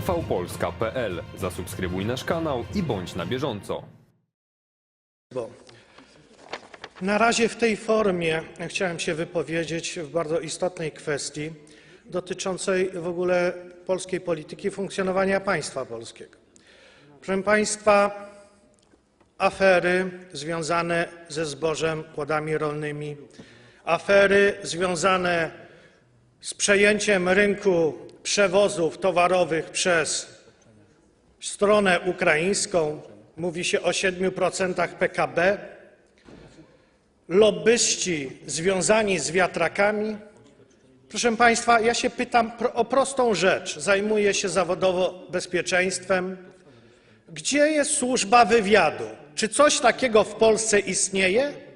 tvpolska.pl. Zasubskrybuj nasz kanał i bądź na bieżąco. Bo na razie w tej formie chciałem się wypowiedzieć w bardzo istotnej kwestii dotyczącej w ogóle polskiej polityki funkcjonowania państwa polskiego. Proszę Państwa, afery związane ze zbożem, płodami rolnymi, afery związane z przejęciem rynku przewozów towarowych przez stronę ukraińską, mówi się o 7% PKB, lobbyści związani z wiatrakami. Proszę Państwa, ja się pytam o prostą rzecz. Zajmuję się zawodowo bezpieczeństwem. Gdzie jest służba wywiadu? Czy coś takiego w Polsce istnieje?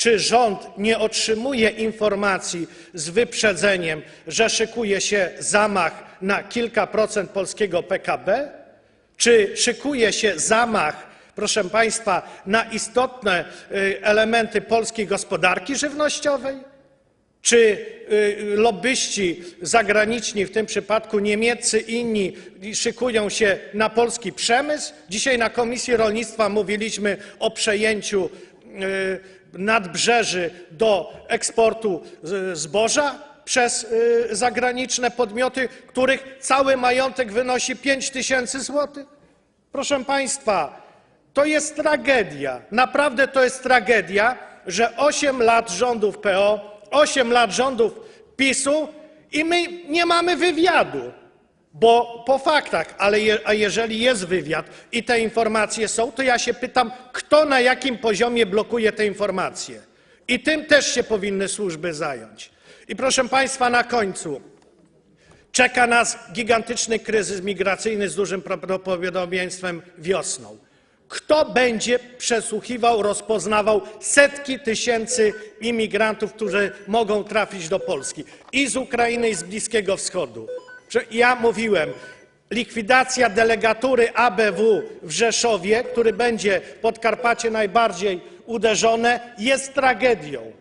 Czy rząd nie otrzymuje informacji z wyprzedzeniem, że szykuje się zamach na kilka procent polskiego PKB? Czy szykuje się zamach, proszę Państwa, na istotne y, elementy polskiej gospodarki żywnościowej? Czy y, lobbyści zagraniczni, w tym przypadku niemieccy i inni, szykują się na polski przemysł? Dzisiaj na Komisji Rolnictwa mówiliśmy o przejęciu nadbrzeży do eksportu zboża przez y, zagraniczne podmioty, których cały majątek wynosi 5 tysięcy złotych. Proszę Państwa, to jest tragedia. Naprawdę to jest tragedia, że 8 lat rządów PO, 8 lat rządów PiSu i my nie mamy wywiadu. Bo po faktach, ale je, a jeżeli jest wywiad i te informacje są, to ja się pytam, kto na jakim poziomie blokuje te informacje. I tym też się powinny służby zająć. I proszę Państwa, na końcu. Czeka nas gigantyczny kryzys migracyjny z dużym prawdopodobieństwem wiosną. Kto będzie przesłuchiwał, rozpoznawał setki tysięcy imigrantów, którzy mogą trafić do Polski i z Ukrainy, i z Bliskiego Wschodu? Ja mówiłem, likwidacja delegatury ABW w Rzeszowie, który będzie Podkarpacie najbardziej uderzone, jest tragedią.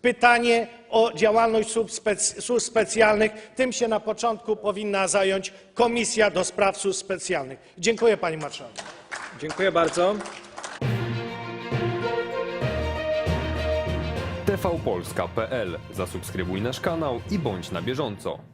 Pytanie o działalność służb, spec- służb specjalnych, tym się na początku powinna zająć Komisja do Spraw Służb Specjalnych. Dziękuję Pani Marszałek. Dziękuję bardzo. tvpolska.pl. Zasubskrybuj nasz kanał i bądź na bieżąco.